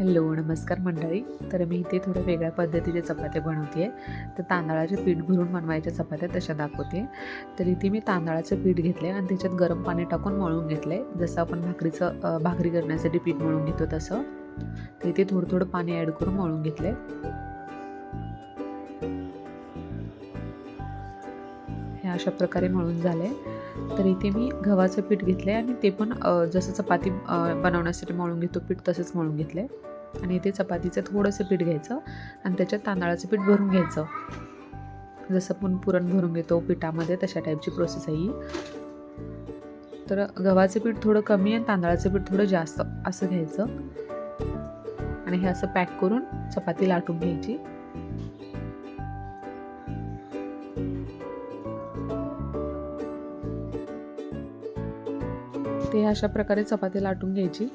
Hello नमस्कार मंडळी. तर मी इथे थोड्या वेगळ्या पद्धतीचे चपात्या बनवते तर तांदळाचे पीठ भरून बनवायच्या चपात्या तशा दाखवते तर इथे मी तांदळाचं पीठ घेतलं आहे आणि त्याच्यात गरम पाणी टाकून मळून घेतलं आहे जसं आपण भाकरीचं भाकरी करण्यासाठी पीठ मळून घेतो तसं. तर इथे थोडं थोडं पाणी ॲड करून मळून घेतलं आहे हे अशा प्रकारे मळून झालं आहे तर इथे मी गव्हाचं पीठ घेतलं आहे आणि ते पण जसं चपाती बनवण्यासाठी मळून घेतो पीठ तसंच मळून घेतलं आहे आणि इथे चपातीचं थोडंसं पीठ घ्यायचं आणि त्याच्यात तांदळाचं पीठ भरून घ्यायचं. जसं आपण पुरण भरून घेतो पिठामध्ये तशा टाईपची प्रोसेस आहे ही. तर गव्हाचं पीठ थोडं कमी आणि तांदळाचं पीठ थोडं जास्त असं घ्यायचं. आणि हे असं पॅक करून चपाती लाटून घ्यायची. ते अशा प्रकारे चपाती लाटून घ्यायची.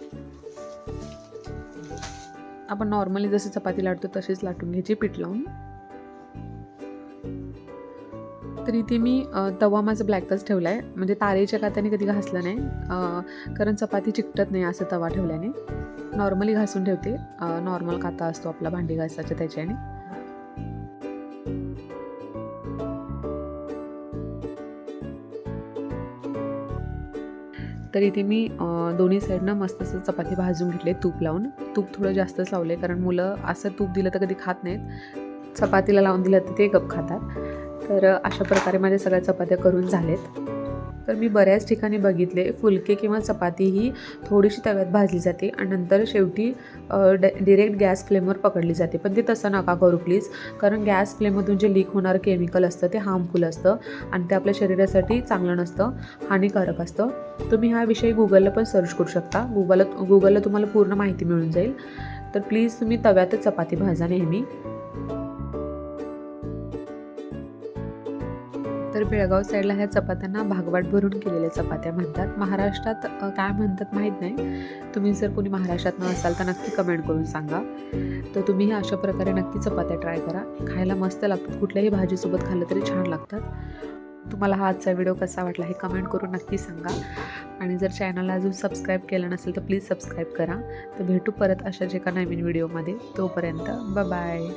आपण नॉर्मली जशी चपाती लाटतो तशीच लाटून घ्यायची पीठ लावून. तर इथे मी तवा माझा ब्लॅकच ठेवला आहे म्हणजे तारेच्या कात्याने कधी घासला नाही. कारण चपाती चिकटत नाही असं तवा ठेवल्याने. नॉर्मली घासून ठेवते. नॉर्मल काता असतो आपला भांडी घासायचा त्याच्याने. तर इथे मी दोन्ही साईडनं मस्त असं चपाती भाजून घेतले तूप लावून. तूप थोडं जास्तच लावले कारण मुलं असं तूप दिलं तर कधी खात नाहीत. चपातीला लावून दिलं तर ते गप खातात. तर अशा प्रकारे माझ्या सगळ्या चपात्या करून झालेत तर मी बऱ्याच ठिकाणी बघितले. फुलके किंवा चपाती ही थोडीशी तव्यात भाजली जाते आणि नंतर शेवटी डिरेक्ट गॅस फ्लेमवर पकडली जाते. पण ते तसं नका करू प्लीज कारण गॅस फ्लेममधून जे लीक होणारं केमिकल असतं ते हार्मफुल असतं आणि ते आपल्या शरीरासाठी चांगलं नसतं हानिकारक असतं. तुम्ही हा विषय गुगलला पण सर्च करू शकता. गुगलला गुगलला तुम्हाला पूर्ण माहिती मिळून जाईल. तर प्लीज तुम्ही तव्यातच चपाती भाजा नेहमी. तर बेळगाव साईडला ह्या चपात्यांना भागवाट भरून केलेल्या चपात्या म्हणतात. महाराष्ट्रात काय म्हणतात माहीत नाही. तुम्ही जर कोणी महाराष्ट्रात असाल तर नक्की कमेंट करून सांगा. तर तुम्ही अशा प्रकारे नक्की चपात्या ट्राय करा. खायला मस्त लागतात. कुठल्याही भाजीसोबत खाल्लं तरी छान लागतात. तुम्हाला हा आजचा व्हिडिओ कसा वाटला हे कमेंट करून नक्की सांगा. आणि जर चॅनलला अजून सबस्क्राईब केलं नसेल तर प्लीज सबस्क्राईब करा. तर भेटू परत अशाच एका नवीन व्हिडिओमध्ये तोपर्यंत बाय